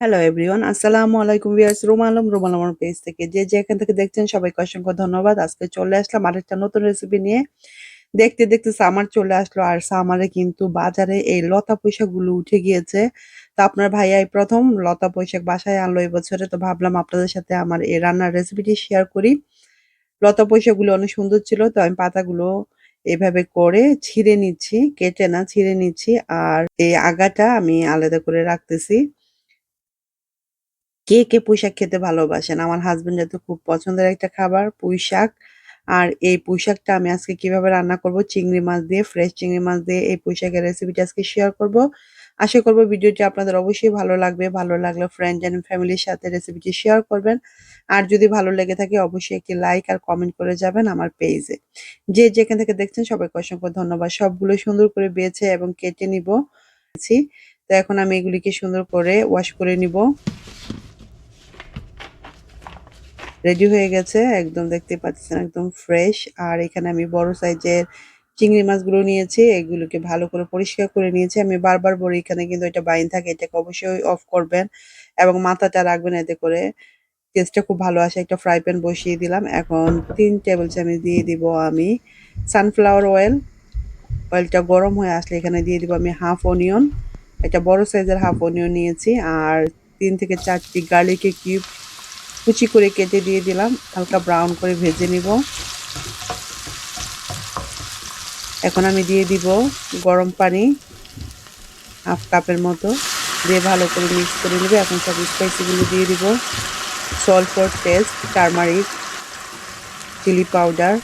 Hello everyone আসসালামু আলাইকুম viewers Ruma Alam Ruma আলমের পেজ থেকে। যে যেখান থেকে দেখছেন, সবাইকে অসংখ্য ধন্যবাদ। আজকে চলে আসলাম আরেকটা নতুন রেসিপি নিয়ে। দেখতে দেখতে সামার চলে আসলো। আর সামারে কিন্তু বাজারে এই লতা গুলো উঠে গিয়েছে। তো আপনার ভাইয়া এই প্রথম লতা পৈশাক বাসায় আনলো এই বছরে। তো ভাবলাম আপনাদের সাথে আমার এই রান্নার রেসিপিটি শেয়ার করি। লতা গুলো অনেক সুন্দর ছিল। তো আমি পাতাগুলো এভাবে করে ছিঁড়ে নিচ্ছি, কেটে না, ছিঁড়ে নিচ্ছি। আর এই আগাটা আমি আলাদা করে রাখতেছি। কে, কে পুঁইশাক খেতে ভালোবাসেন? আমার হাসব্যান্ডের তো খুব পছন্দের একটা খাবার পুঁইশাক। আর এই পুঁইশাকটা আমি আজকে কীভাবে রান্না করব চিংড়ি মাছ দিয়ে, ফ্রেশ চিংড়ি মাছ দিয়ে এই পুঁইশাকের রেসিপিটা আজকে শেয়ার করব। আশা করব ভিডিওটি আপনাদের অবশ্যই ভালো লাগবে। ভালো লাগলে ফ্রেন্ড এন্ড ফ্যামিলির সাথে রেসিপিটি শেয়ার করবেন। আর যদি ভালো লেগে থাকে অবশ্যই একটি লাইক আর কমেন্ট করে যাবেন আমার পেজে। যে যেখান থেকে দেখছেন সবাইকে অসংখ্য ধন্যবাদ। সবগুলো সুন্দর করে বেছে এবং কেটে নিব। তো এখন আমি এগুলিকে সুন্দর করে ওয়াশ করে নিব। রেডি হয়ে গেছে, একদম দেখতে পাচ্ছেন, একদম ফ্রেশ আর এখানে আমি বড় সাইজের চিংড়ি মাছগুলো নিয়েছি, এগুলোকে ভালো করে পরিষ্কার করে নিয়েছি। আমি বারবার বলি, এখানে কিন্তু এটা বাইন থাকে, এটাকে অবশ্যই অফ করবেন এবং মাথাটা রাখবেন এতে করে টেস্টটা খুব ভালো আসে। একটা ফ্রাই প্যান বসিয়ে দিলাম, এখন তিন টেবিল চামচ দিয়ে দিব আমি সানফ্লাওয়ার অয়েল অয়েলটা গরম হয়ে আসলে এখানে দিয়ে দিব আমি হাফ অনিয়ন একটা বড় সাইজের হাফ অনিয়ন নিয়েছি, আর তিন থেকে চারটি গার্লিকের কিউব কুচি করে কেটে দিয়ে দিলাম, হালকা ব্রাউন করে ভেজে নিব। এখন আমি দিয়ে দিব গরম পানি হাফ কাপের মতো। দিয়ে ভালো করে মিক্স করে নেবে, এখন সব স্পাইসিগুলো দিয়ে দিব। Salt for taste turmeric chilli powder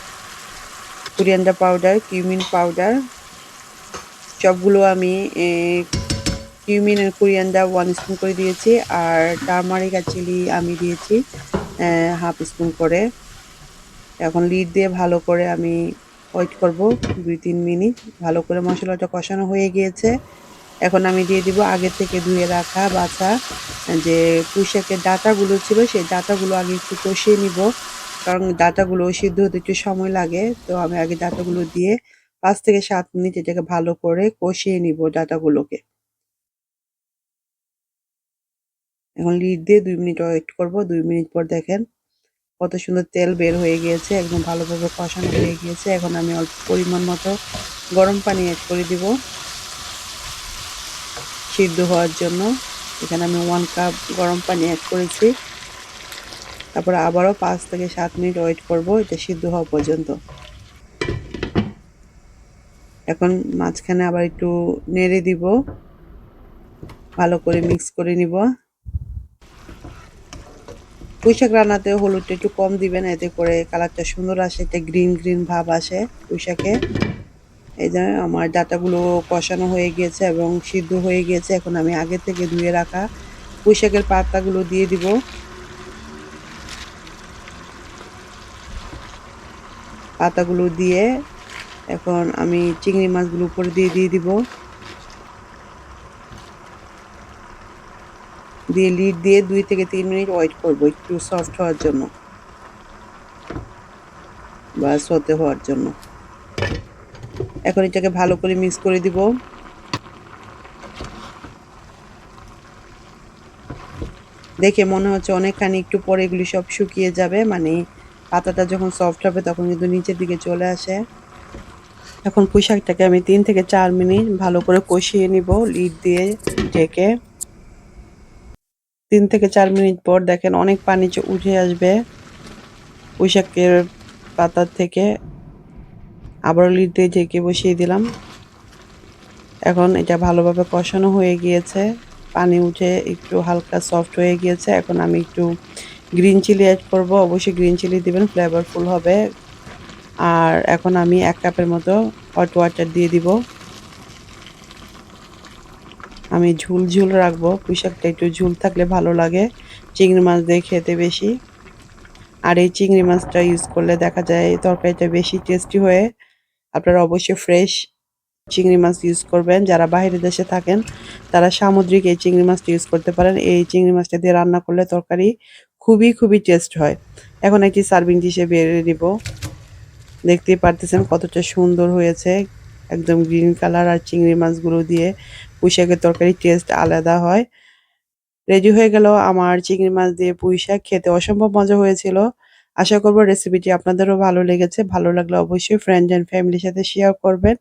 coriander powder cumin powder সবগুলো আমি কিউমিন আর কুরিয়ান্ডা ওয়ান স্পুন করে দিয়েছি। আর টারমারিক চিলি আমি দিয়েছি হাফ স্পুন করে। এখন লিড দিয়ে ভালো করে আমি ওয়েট করব, দুই তিন মিনিট। ভালো করে মশলাটা কষানো হয়ে গিয়েছে। এখন আমি দিয়ে দিব আগে থেকে ধুয়ে রাখা বাছা, যে পুঁইশাকের ডাটাগুলো ছিল, সেই ডাটাগুলো আগে একটু কষিয়ে নিব। কারণ ডাটাগুলো সিদ্ধ হতে একটু সময় লাগে, তো আমি আগে ডাটাগুলো দিয়ে পাঁচ থেকে সাত মিনিট এটাকে ভালো করে কষিয়ে নিব ডাটাগুলোকে। এখন লিড দিয়ে দুই মিনিট ওয়েট করব। দুই মিনিট পর দেখেন কত সুন্দর তেল বের হয়ে গিয়েছে, একদম ভালোভাবে কষানো হয়ে গিয়েছে। এখন আমি অল্প পরিমাণ মতো গরম পানি অ্যাড করে দিব সিদ্ধ হওয়ার জন্য। এখানে আমি ওয়ান কাপ গরম পানি অ্যাড করেছি। তারপরে আবারও পাঁচ থেকে সাত মিনিট ওয়েট করব, এটা সিদ্ধ হওয়া পর্যন্ত। এখন মাঝখানে আবার একটু নেড়ে দিব, ভালো করে মিক্স করে নিব। পুঁইশাক রান্নাতে হলুদটা একটু কম দিবেন, এতে করে কালারটা সুন্দর আসে, একটা গ্রিন গ্রিন ভাব আসে পুঁইশাকে। এই যে আমার ডাটাগুলো কষানো হয়ে গিয়েছে এবং সিদ্ধ হয়ে গিয়েছে এখন আমি আগে থেকে ধুয়ে রাখা পুঁইশাকের পাতাগুলো দিয়ে দিব। পাতাগুলো দিয়ে এখন আমি চিংড়ি মাছগুলো উপরে দিয়ে দিয়ে দিব। দিয়ে লিড দিয়ে দুই থেকে তিন মিনিট ওয়েট করব, একটু সফট হওয়ার জন্য। বা সতে হওয়ার জন্য। এখন এটাকে ভালো করে মিক্স করে দিব। দেখে মনে হচ্ছে অনেকখানি একটু পরে এগুলি সব শুকিয়ে যাবে মানে পাতাটা যখন সফট হবে তখন কিন্তু নিচের দিকে চলে আসে। এখন পোশাকটাকে আমি তিন থেকে চার মিনিট ভালো করে কষিয়ে নিব লিড দিয়ে ঢেকে। তিন থেকে চার মিনিট পর দেখেন অনেক পানি উঠে আসবে পুঁইশাকের পাতার থেকে। আবারও লিড দিয়ে ঢেকে বসিয়ে দিলাম। এখন এটা ভালোভাবে কষানো হয়ে গিয়েছে। পানি উঠে একটু হালকা সফট হয়ে গিয়েছে। এখন আমি একটু গ্রিন চিলি অ্যাড করব। অবশ্যই গ্রিন চিলি দিবেন, ফ্লেভারফুল হবে। আর এখন আমি এক কাপের মতো হট ওয়াটার দিয়ে দিব। আমি ঝুল ঝুল রাখব, পুঁইশাকটা একটু ঝুল থাকলে ভালো লাগে, চিংড়ি মাছ দিয়ে খেতে বেশি। আর এই চিংড়ি মাছটা ইউজ করলে দেখা যায় তরকারিটা বেশি টেস্টি হয়ে, আপনারা অবশ্যই ফ্রেশ চিংড়ি মাছ ইউজ করবেন। যারা বাইরের দেশে থাকেন, তারা সামুদ্রিক এই চিংড়ি মাছটা ইউজ করতে পারেন। এই চিংড়ি মাছটা দিয়ে রান্না করলে তরকারি খুবই খুবই টেস্ট হয়। এখন একটি সার্ভিং ডিশে বেড়ে দিব দেখতেই পারতেছেন কতটা সুন্দর হয়েছে, একদম গ্রিন কালার আর চিংড়ি মাছগুলো দিয়ে। পুঁইশাকের তরকারি টেস্ট আলাদা হয়। রেডি হয়ে গেল আমার চিংড়ি মাছ দিয়ে পুঁই শাক খেতে অসম্ভব মজা হয়েছিল। আশা করব রেসিপিটি আপনাদেরও ভালো লেগেছে। ভালো লাগলে অবশ্যই ফ্রেন্ড অ্যান্ড ফ্যামিলির সাথে শেয়ার করবেন।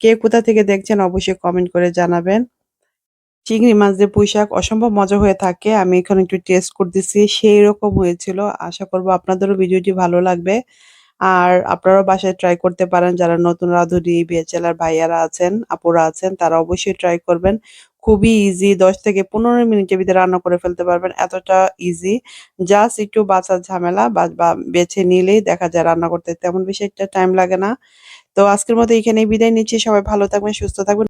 কে কোথা থেকে দেখছেন অবশ্যই কমেন্ট করে জানাবেন। চিংড়ি মাছ দিয়ে পুঁই শাক অসম্ভব মজা হয়ে থাকে। আমি এখানে একটু টেস্ট করতেছি। সেই রকম হয়েছিল। আশা করব আপনাদেরও ভিডিওটি ভালো লাগবে। আর আপনারাও বাসায় ট্রাই করতে পারেন। যারা নতুন রাধুনি বেচেলার ভাইয়ারা আছেন, আপুরা আছেন, তারা অবশ্যই ট্রাই করবেন। খুবই ইজি দশ থেকে পনেরো মিনিটের ভিতরে রান্না করে ফেলতে পারবেন। এতটা ইজি জাস্ট একটু বাঁচার ঝামেলা বা বেছে নিলেই দেখা যায় রান্না করতে তেমন বেশি একটা টাইম লাগে না। তো আজকের মতো এখানে বিদায় নিচ্ছি। সবাই ভালো থাকবেন, সুস্থ থাকবেন।